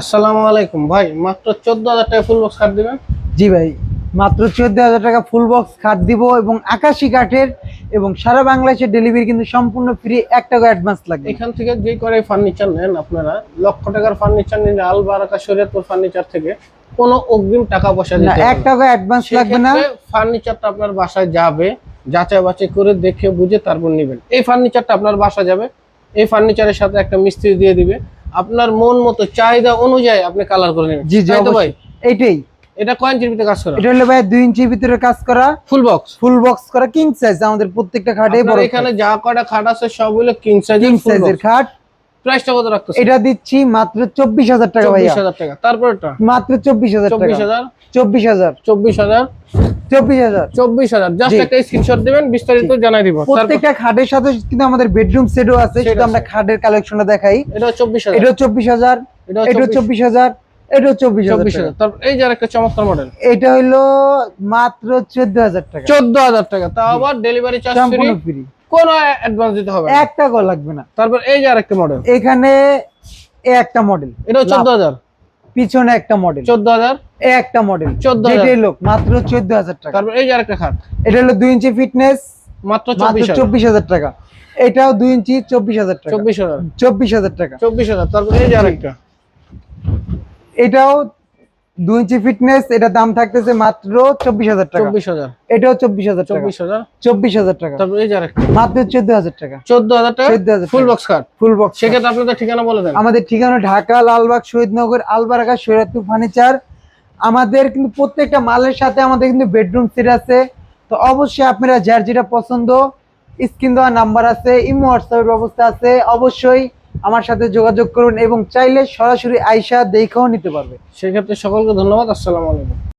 আসসালামু আলাইকুম। ভাই মাত্র চোদ্দ হাজার টাকা ফুল বক্স কাট দিবেন? জি ভাই মাত্র চোদ্দ হাজার টাকা ফুল বক্স খাট দিব এবং আকাশি কাঠের এবং সারা বাংলাদেশের ডেলিভারি কিন্তু সম্পূর্ণ ফ্রি এক টাকা অ্যাডভান্স লাগবে। এখান থেকে যে করে ফার্নিচার নেন আপনারা লক্ষ টাকার ফার্নিচার নিলে আল বারাকা শরীয়তপুর ফার্নিচার থেকে কোনো অগ্রিম টাকা পয়সা না দিতে এক টাকা অ্যাডভান্স লাগবে না। ফার্নিচারটা আপনার বাসায় যাবে যাচাই বাছাই করে দেখে বুঝে তারপর নেবেন। এই ফার্নিচারটা আপনার বাসা যাবে এই ফার্নিচারের সাথে একটা মিস্ত্রি দিয়ে দিবে। আপনার মন মতো চাহিদা অনুযায়ী আপনি কালার করে নেবেন। জি জি ভাই? এইটাই। এটা কয় ইঞ্চির ভিতরে কাজ করা? এটা হলো ভাই দুই ইঞ্চির ভিতরে কাজ করা। ফুল বক্স ফুল বক্স করা কিং সাইজ আমাদের প্রত্যেকটা খাটে বড় এখানে যা কয়টা খাট আছে সব হলো কিং সাইজের ফুল সাইজের খাট। প্রাইসটা কত রাখতেছে এটা দিচ্ছি মাত্র চব্বিশ হাজার টাকা ভাই ভাইয়া হাজার টাকা। তারপরটা মাত্র চব্বিশ হাজার চব্বিশ টাকা হাজার। চব্বিশ হাজার। চব্বিশ হাজার। চব্বিশ হাজার। চব্বিশ হাজার জাস্ট একটা স্ক্রিনশট দিবেন বিস্তারিত জানাই দিব। প্রত্যেকটা খাটের সাথে কিন্তু আমাদের বেডরুম সেটও আছে সেট আমরা খাটের কালেকশনটা দেখাই। এটা চব্বিশ হাজার। এটা চব্বিশ হাজার এটা এটা চব্বিশ হাজার এটা চব্বিশ হাজার চব্বিশ টাকা। হাজার তারপর এই যে একটা চমৎকার মডেল এটা হইল মাত্র চোদ্দ হাজার টাকা। চোদ্দ হাজার টাকা। তাও আবার ডেলিভারি চার্জ ফ্রি কোনো অ্যাডভান্স দিতে হবে না। টাকাও লাগবে না। তারপর এই যে আরেকটা মডেল এখানে একটা মডেল এটা চোদ্দ হাজার। পিছনে একটা মডেল চোদ্দ হাজার। এ একটা মডেল 14,000 যেটাই লোক মাত্র চোদ্দ হাজার টাকা। তারপর এই যে আরেকটা খাট। এটা হলো দুই ইঞ্চি ফিটনেস মাত্র চব্বিশ হাজার। টাকা। এটাও দুই ইঞ্চি চব্বিশ হাজার টাকা। চব্বিশ হাজার। চব্বিশ হাজার টাকা। চব্বিশ হাজার। তারপর এই যে আরেকটা। এটাও দুই ইঞ্চি ফিটনেস এটা দাম থাকতেছে মাত্র চব্বিশ হাজার টাকা। চব্বিশ হাজার। এটাও চব্বিশ হাজার চব্বিশ হাজার। চব্বিশ হাজার টাকা। তারপর এই যে আরেকটা। মাত্র চোদ্দ হাজার টাকা। চোদ্দ হাজার টাকা? 14,000 ফুল টাকা। বক্স খাট ফুল বক্স সেক্ষেত্রে আপনাদের ঠিকানা বলে দেন। আমাদের ঠিকানা ঢাকা লালবাগ শহীদনগর আলবারাকা সৈরাতুর ফার্নিচার আমাদের কিন্তু প্রত্যেকটা মালের সাথে আমাদের কিন্তু বেডরুম সিট আছে। তো অবশ্যই আপনারা যার যেটা পছন্দ, স্ক্রিন দেওয়া নাম্বার আছে, ইমো হোয়াটসঅ্যাপের ব্যবস্থা আছে, অবশ্যই আমার সাথে যোগাযোগ করুন এবং চাইলে সরাসরি আইসা দেখেও নিতে পারবে। সেক্ষেত্রে সকলকে ধন্যবাদ, আসসালামু আলাইকুম।